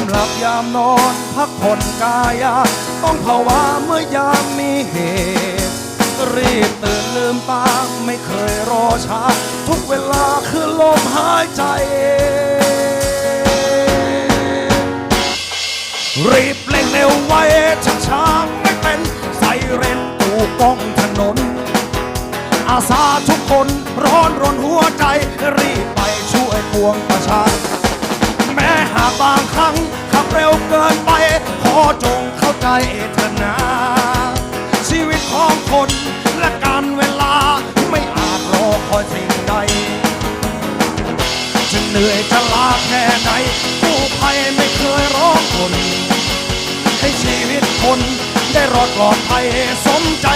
ามหลับยามนอนพักผ่อนกายา ต้องภาวะเมื่อยามมีเหตุ รีบตื่นลืมตาไม่เคยรอช้า ทุกเวลาคือลมหายใจ รีบเร่งเร็วไว้ช้าช้าไม่เป็นใส่เรนตูกล้องถนน อาสาทุกคนร้อนรนหัวใจ รีบไปช่วยปวงประชา แม้หากบางครั้งขับเร็วเกินไปขอจงเข้าใจเถอะนะชีวิตของคนและการเวลาไม่อาจรอคอยสิ่งใดจะเหนื่อยจะลาแค่ไหนผู้ภัยไม่เคยร้องคน ให้ชีวิตคนได้รอดปลอดภัยสมใจ